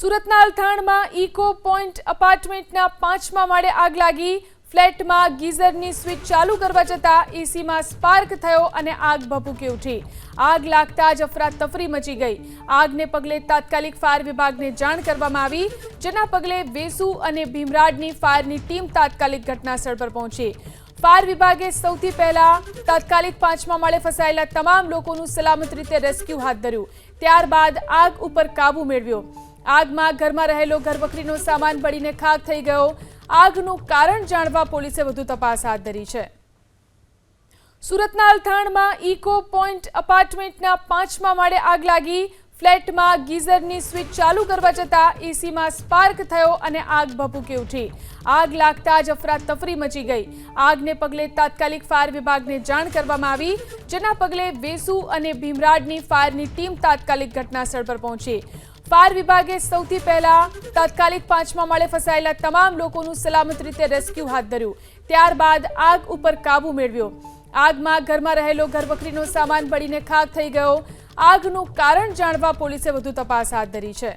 સુરતના અલથાણમાં echo point અપાર્ટમેન્ટના પાંચમા માળે આગ લાગી. ફ્લેટમાં ગીઝરની સ્વિચ ચાલુ કરવા જતાં એસીમાં સ્પાર્ક થયો અને આગ ભભૂકી ઉઠી. આગ લાગતા જ અફરાતફરી મચી ગઈ. આગને પગલે તાત્કાલિક ફાયર વિભાગને જાણ કરવામાં આવી, જેના પગલે વેસુ અને ભીમરાડની ફાયરની ટીમ તાત્કાલિક ઘટનાસ્થળ પર પહોંચી. ફાયર વિભાગે સૌથી પહેલા તાત્કાલિક પાંચમા માળે ફસાયેલા તમામ લોકોનું સલામત રીતે રેસ્ક્યુ હાથ ધર્યું. ત્યારબાદ આગ ઉપર કાબુ મેળવ્યો. આગમાં ઘરમાં રહેલો ઘરવખરીનો સામાન બળીને ખાક થઈ ગયો. આગનું કારણ જાણવા પોલીસે વધુ તપાસ હાથ ધરી છે. સુરતના અલથાણમાં ઇકો પોઈન્ટ અપાર્ટમેન્ટના પાંચમા માળે આગ લાગી. ફ્લેટમાં ગીઝરની સ્વિચ ચાલુ કરવા જતાં એસીમાં સ્પાર્ક થયો અને આગ ભભૂકી ઉઠી. આગ લાગતા જ અફરાતફરી મચી ગઈ. આગને પગલે તાત્કાલિક ફાયર વિભાગને જાણ કરવામાં આવી, જેના પગલે વેસુ અને ભીમરાડની ફાયરની ટીમ તાત્કાલિક ઘટનાસ્થળ પર પહોંચી. ફાયર વિભાગે સૌથી પહેલા તાત્કાલિક પાંચમા માળે ફસાયેલા તમામ લોકોનું સલામત રીતે રેસ્ક્યુ હાથ ધર્યું. ત્યારબાદ આગ ઉપર કાબુ મેળવ્યો. આગમાં ઘરમાં રહેલો ઘરવખરીનો સામાન બળીને ખાક થઈ ગયો. આગનું કારણ જાણવા પોલીસે વધુ તપાસ હાથ ધરી છે.